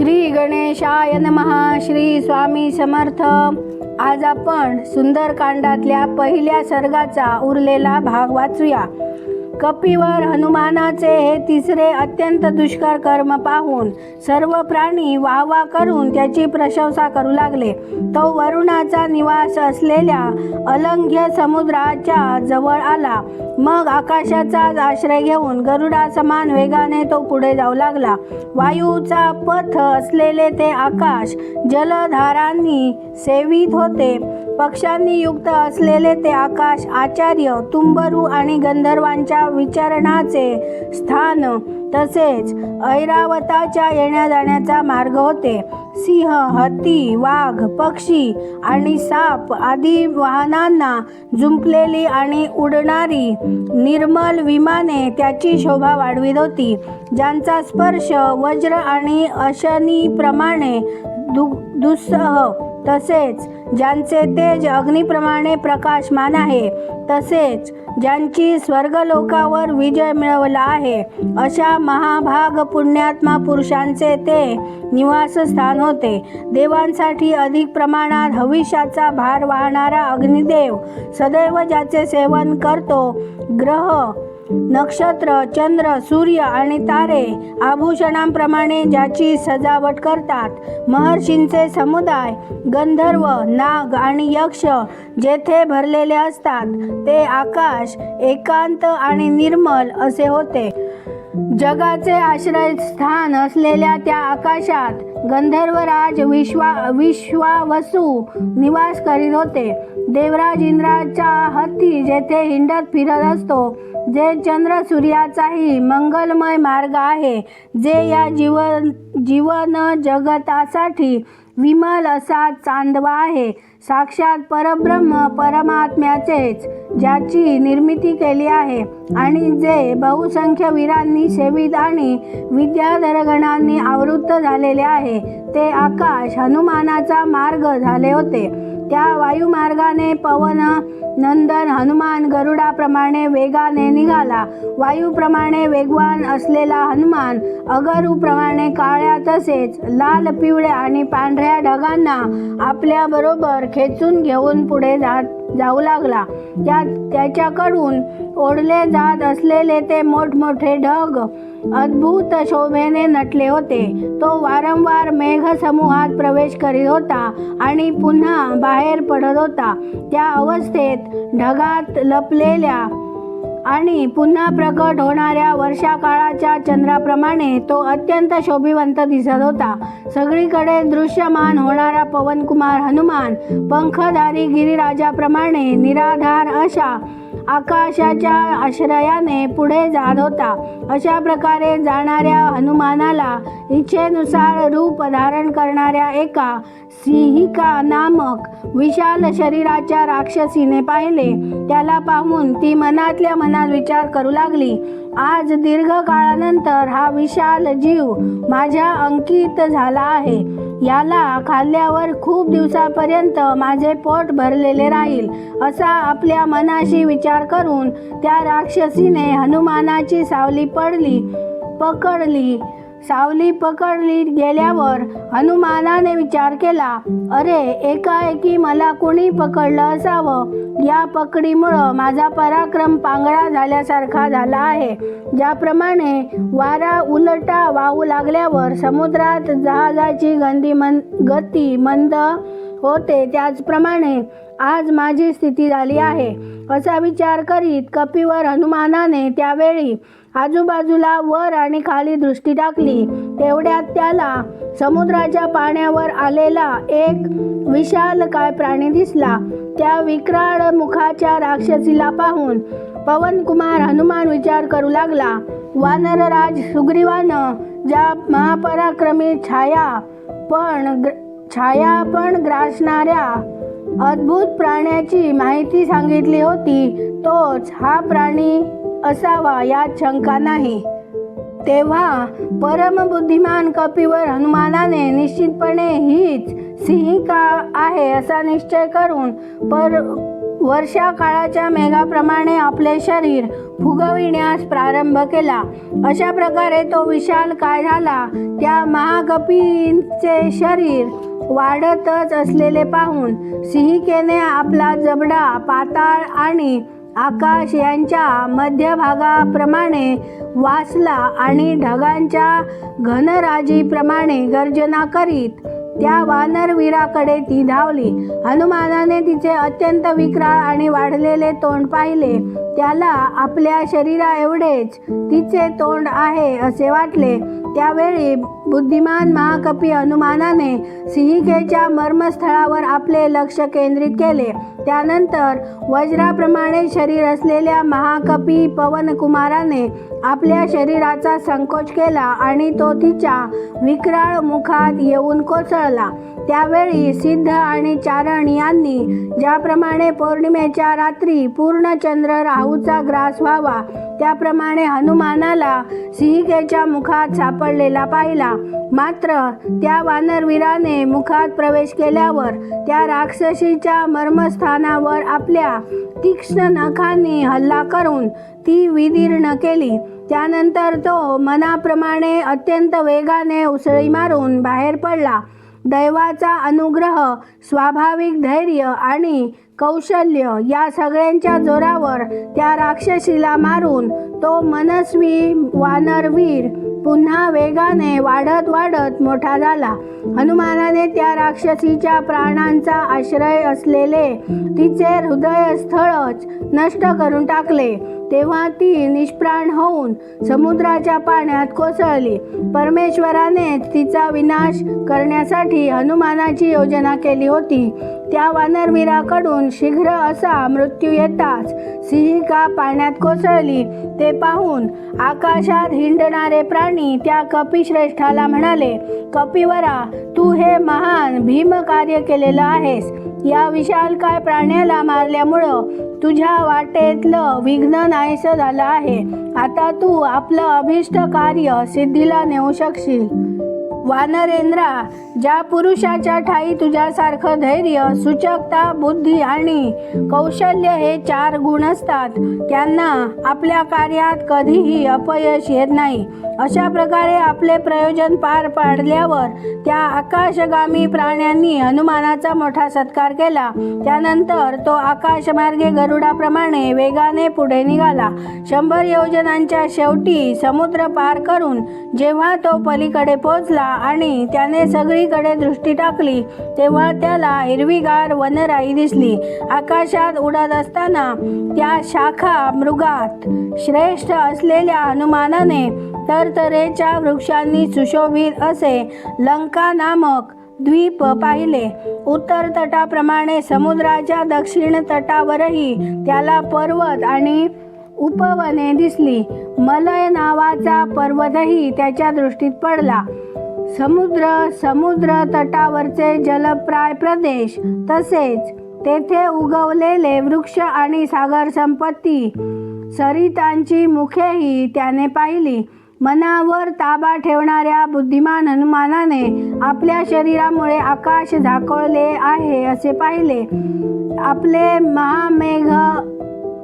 श्री गणेशाय नमहा श्री स्वामी समर्थ. आज आपण सुंदरकांडातल्या पहिल्या सर्गाचा उरलेला भाग वाचूया. कपिवर हनुमानाचे हे तिसरे अत्यंत दुष्कर कर्म पाहून सर्व प्राणी वाहवा करून त्याची प्रशंसा करू लागले. तो वरुणाचा निवास असलेल्या अलंघ्य समुद्राच्या जवळ आला. मग आकाशाचाच आश्रय घेऊन गरुडा समान वेगाने तो पुढे जाऊ लागला. वायूचा पथ असलेले ते आकाश जलधारांनी सेवित होते. पक्षांनी युक्त असलेले ते आकाश आचार्य तुंबरू आणि गंधर्वांच्या विचरणाचे स्थान तसेच ऐरावताच्या येण्या जाण्याचा मार्ग होते. सिंह हत्ती वाघ पक्षी आणि साप आदी वाहनांना जुंपलेली आणि उडणारी निर्मल विमाने त्याची शोभा वाढवित होती. ज्यांचा स्पर्श वज्र आणि अशनीप्रमाणे दु दुस्सह तसेच ज्यांचे तेज अग्निप्रमाणे प्रकाशमान आहे तसेच ज्यांची स्वर्गलोकावर विजय मिळवला आहे अशा महाभाग पुण्यात्मा पुरुषांचे ते निवासस्थान होते. देवांसाठी अधिक प्रमाणात भविष्याचा भार वाहणारा अग्निदेव सदैव ज्याचे सेवन करतो ग्रह नक्षत्र चंद्र सूर्य आणि तारे आभूषणांप्रमाणे ज्याची सजावट करतात. महर्षींचे समुदाय गंधर्व नाग आणि यक्ष जेथे भरलेले असतात ते आकाश एकांत आणि निर्मल असे होते. जगाचे आश्रयस्थान असलेल्या त्या आकाशात गंधर्वराज विश्वा विश्वावसू निवास करीत होते. देवराज इंद्राचा हत्ती जेथे हिंडत फिरत असतो जे चंद्र सूर्याचाही मंगलमय मार्ग आहे जे या जीवन जीवन जगतासाठी विमल असा चांदवा आहे. साक्षात परब्रह्म परमात्म्याचेच ज्याची निर्मिती केली आहे. आणि जे बहुसंख्य वीरांनी सेवित आणि विद्याधरगणांनी आवृत्त झालेले आहे ते आकाश हनुमानाचा मार्ग झाले होते. त्या वायुमार्गाने पवन नंदन हनुमान गरुडाप्रमाणे वेगाने निघाला. वायूप्रमाणे वेगवान असलेला हनुमान अगरूप्रमाणे काळ्या तसेच लाल पिवळ्या आणि पांढऱ्या ढगांना आपल्याबरोबर खेचून घेऊन पुढे जात जाऊ लागला. त्या त्याच्याकडून ओढले जात असलेले ते मोठमोठे ढग अद्भुत शोभेने नटले होते. तो वारंवार मेघसमूहात प्रवेश करीत होता आणि पुन्हा बाहेर पडत होता. त्या अवस्थेत ढगात लपलेल्या आणि पुन्हा प्रकट होणाऱ्या वर्षाकाळाच्या चंद्राप्रमाणे तो अत्यंत शोभिवंत दिसत होता. सगळीकडे दृश्यमान होणारा पवनकुमार हनुमान पंखधारी गिरिराजाप्रमाणे निराधार अशा आकाशाच्या आश्रयाने पुढे जात होता. अशा प्रकारे जाणाऱ्या हनुमानाला इच्छेनुसार रूप धारण करणाऱ्या एका सिंहिका नामक विशाल शरीराच्या राक्षसीने पाहिले. त्याला पाहून ती मनातल्या मनात विचार करू लागली. आज दीर्घ काळानंतर हा विशाल जीव माझ्या अंकित झाला आहे. याला खाल्ल्यावर खूप दिवसापर्यंत माझे पोट भरलेले राहील असा आपल्या मनाशी विचार करून त्या राक्षसीने हनुमानाची सावली पडली पकडली. सावली पकडली गेल्यावर हनुमानाने विचार केला अरे एकाएकी मला कुणी पकडलं असावं? या पकडीमुळं माझा पराक्रम पांगळा झाल्यासारखा झाला आहे. ज्याप्रमाणे वारा उलटा वाहू लागल्यावर समुद्रात जहाजाची गंदी मन गती मंद होते. त्याचप्रमाणे आज माझी स्थिती झाली आहे. असा विचार करीत कपिवर हनुमानाने त्यावेळी आजूबाजूला वर आणि खाली दृष्टी टाकली. तेवढ्यात त्याला समुद्राच्या पाण्यावर आलेला एक विशाल काय प्राणी दिसला. त्या विक्राळ मुखाच्या राक्षसीला पाहून पवनकुमार हनुमान विचार करू लागला. वानरराज सुग्रीवानं ज्या महापराक्रमी छाया पण ग्र- छाया पण ग्रासणाऱ्या अद्भुत प्राण्याची माहिती सांगितली होती तोच हा प्राणी असावा यात शंका नाही. तेव्हा परमबुद्धिमान कपिवर हनुमानाने निश्चितपणे हीच सिंहिका आहे असा निश्चय करून पर वर्षा काळाच्या मेघाप्रमाणे आपले शरीर फुगविण्यास प्रारंभ केला. अशा प्रकारे तो विशाल काय झाला त्या महागपींचे शरीर वाढतच असलेले पाहून सिंहिकेने आपला जबडा पाताळ आणि आकाश यांच्या मध्यभागाप्रमाणे वाचला आणि ढगांच्या घनराजीप्रमाणे गर्जना करीत त्या वानरवीराकडे ती धावली. हनुमानाने तिचे अत्यंत विक्राळ आणि वाढलेले तोंड पाहिले. त्याला आपल्या शरीरा एवढेच तिचे तोंड आहे असे वाटले. त्यावेळी बुद्धिमान महाकपी हनुमानाने सिंहिकेच्या मर्मस्थळावर आपले लक्ष केंद्रित केले. त्यानंतर वज्राप्रमाणे शरीर असलेल्या महाकपी पवनकुमाराने आपल्या शरीराचा संकोच केला आणि तो तिच्या विक्राळ मुखात येऊन कोसळला. त्यावेळी सिद्ध आणि चारण यांनी ज्याप्रमाणे पौर्णिमेच्या रात्री पूर्ण चंद्र राहूचा ग्रास व्हावा त्याप्रमाणे हनुमानाला सिंहिकेच्या मुखात सापडलेला पाहिला. मात्र त्या वानरवीराने मुखात प्रवेश केल्यावर त्या राक्षसीच्या मर्मस्थानावर आपल्या तीक्ष्ण नखांनी हल्ला करून ती विदीर्ण केली. त्यानंतर तो मनाप्रमाणे अत्यंत वेगाने उसळी मारून बाहेर पडला. दैवाचा अनुग्रह स्वाभाविक धैर्य आणि कौशल्य या सगळ्यांच्या जोरावर त्या राक्षसीला मारून तो मनस्वी वानरवीर पुन्हा वेगाने वाढत वाढत मोठा झाला. हनुमानाने त्या राक्षसीच्या प्राणांचा आश्रय असलेले तिचे हृदयस्थळच नष्ट करून टाकले. तेव्हा ती निष्प्राण होऊन समुद्राच्या पाण्यात कोसळली. परमेश्वराने तिचा विनाश करण्यासाठी हनुमानाची योजना केली होती. त्या वानरवीराकडून शीघ्र असा मृत्यू येताच सिंहिका पाण्यात कोसळली. ते पाहून आकाशात हिंडणारे प्राणी त्या कपिश्रेष्ठाला म्हणाले कपिवरा तू हे महान भीम कार्य केलेलं आहेस. या विशालकाय प्राण्याला मारल्यामुळं तुझ्या वाटेतलं विघ्न नाहीसं झालं आहे. आता तू आपलं अभिष्ट कार्य सिद्धीला नेऊ शकशील. वानरेंद्रा ज्या पुरुषाच्या ठाई तुझ्यासारखं धैर्य सूचकता बुद्धी आणि कौशल्य हे चार गुण असतात त्यांना आपल्या कार्यात कधीही अपयश येत नाही. अशा प्रकारे आपले प्रयोजन पार पाडल्यावर त्या आकाशगामी प्राण्यांनी हनुमानाचा मोठा सत्कार केला. त्यानंतर तो आकाशमार्गे गरुडाप्रमाणे वेगाने पुढे निघाला. शंभर योजनांच्या शेवटी समुद्र पार करून जेव्हा तो पलीकडे पोचला आणि त्याने सगळीकडे दृष्टी टाकली तेव्हा त्याला हिरवीगार वनराई दिसली. आकाशात उडत असताना त्या शाखा मृगात श्रेष्ठ असलेल्या हनुमानाने तरतरेच्या वृक्षांनी सुशोभित असे लंका नामक द्वीप पाहिले. उत्तर तटाप्रमाणे समुद्राच्या दक्षिण तटावरही त्याला पर्वत आणि उपवने दिसली. मलय नावाचा पर्वतही त्याच्या दृष्टीत पडला. समुद्र समुद्र तटावरचे जलप्राय प्रदेश. तसेच तेथे उगवलेले वृक्ष आणि सागर संपत्ती. सरितांची मुखेही त्याने पाहिली. मनावर ताबा ठेवणाऱ्या बुद्धिमान हनुमानाने आपल्या शरीरामुळे आकाश झाकळले आहे असे पाहिले. आपले महामेघ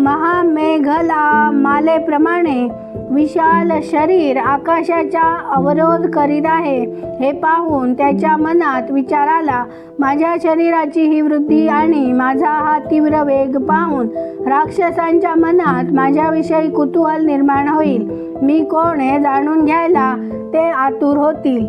महामेघला मालेप्रमाणे विशाल शरीर आकाशाचा अवरोध करीत आहे. हे पाहून त्याच्या मनात विचार आला माझ्या शरीराची ही वृद्धी आणि माझा हा तीव्र वेग पाहून राक्षसांच्या मनात माझ्याविषयी कुतूहल निर्माण होईल. मी कोण हे जाणून घ्यायला ते आतुर होतील.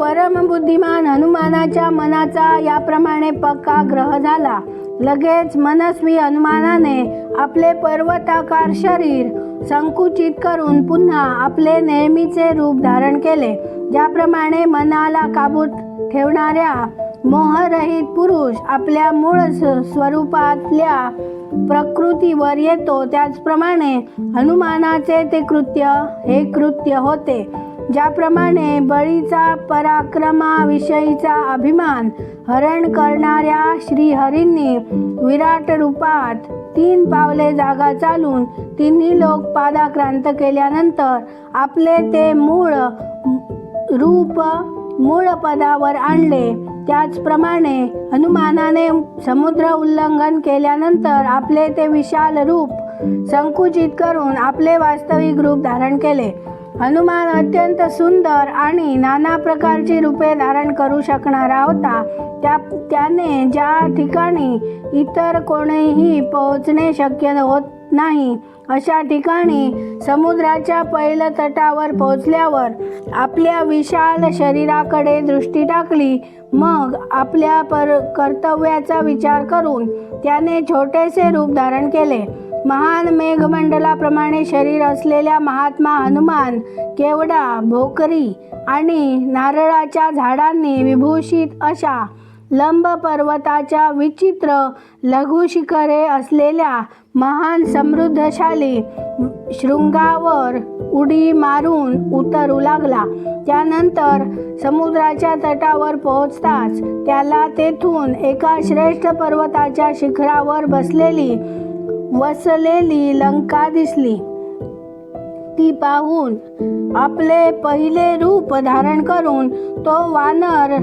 परमबुद्धिमान हनुमानाच्या मनाचा याप्रमाणे पक्का ग्रह झाला. लगेच मनस्वी हनुमानाने आपले पर्वताकार शरीर संकुचित करून पुन्हा आपले नेहमीचे रूप धारण केले ज्याप्रमाणे मनाला काबूत ठेवणाऱ्या मोहरहित पुरुष आपल्या मूळ स्वरूपातल्या प्रकृतीवर येतो. त्याचप्रमाणे हनुमानाचे ते कृत्य हे कृत्य होते. ज्याप्रमाणे बळीचा पराक्रमाविषयीचा अभिमान हरण करणाऱ्या श्रीहरींनी विराट रूपात तीन पावले जागा चालून तिन्ही लोक पादाक्रांत केल्यानंतर आपले ते मूळ रूप मूळ पदावर आणले. त्याचप्रमाणे हनुमानाने समुद्र उल्लंघन केल्यानंतर आपले ते विशाल रूप संकुचित करून आपले वास्तविक रूप धारण केले. हनुमान अत्यंत सुंदर आणि नाना प्रकारची रूपे धारण करू शकणारा होता. त्या त्याने ज्या ठिकाणी इतर कोणीही पोहोचणे शक्य होत नाही अशा ठिकाणी समुद्राच्या पैल तटावर पोहोचल्यावर आपल्या विशाल शरीराकडे दृष्टी टाकली. मग आपल्या पर कर्तव्याचा विचार करून त्याने छोटेसे रूप धारण केले. महान मेघमंडलाप्रमाणे शरीर असलेल्या महात्मा हनुमान केवडा भोकरी आणि नारळाच्या झाडांनी विभूषित अशा लंब पर्वताच्या विचित्र लघु शिखरे असलेल्या महान समृद्धशाली शृंगावर उडी मारून उतरू लागला. त्यानंतर समुद्राच्या तटावर पोहोचताच त्याला तेथून एका श्रेष्ठ पर्वताच्या शिखरावर बसलेली वसलेली लंका दिसली. ती पाहून आपले पहिले रूप धारण करून तो वानर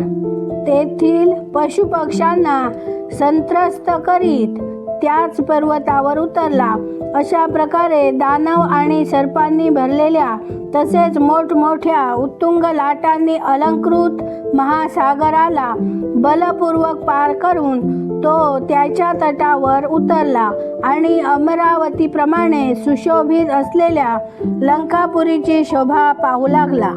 तेथील पशुपक्ष्यांना संत्रस्त करीत त्याच पर्वतावर उतरला. अशा प्रकारे दानव आणि सर्पांनी भरलेल्या तसेच मोठमोठ्या उत्तुंग लाटांनी अलंकृत महासागराला बलपूर्वक पार करून तो त्याच्या तटावर उतरला आणि अमरावतीप्रमाणे सुशोभित असलेल्या लंकापुरीची शोभा पाहू लागला.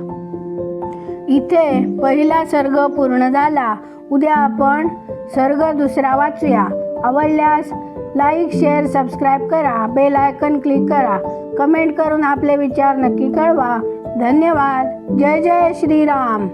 इथे पहिला सर्ग पूर्ण झाला. उद्या आपण सर्ग दुसरा वाचूया. आवडल्यास लाईक शेअर सबस्क्राईब करा. बेल आयकन क्लिक करा. कमेंट करून आपले विचार नक्की कळवा. धन्यवाद. जय जय श्रीराम.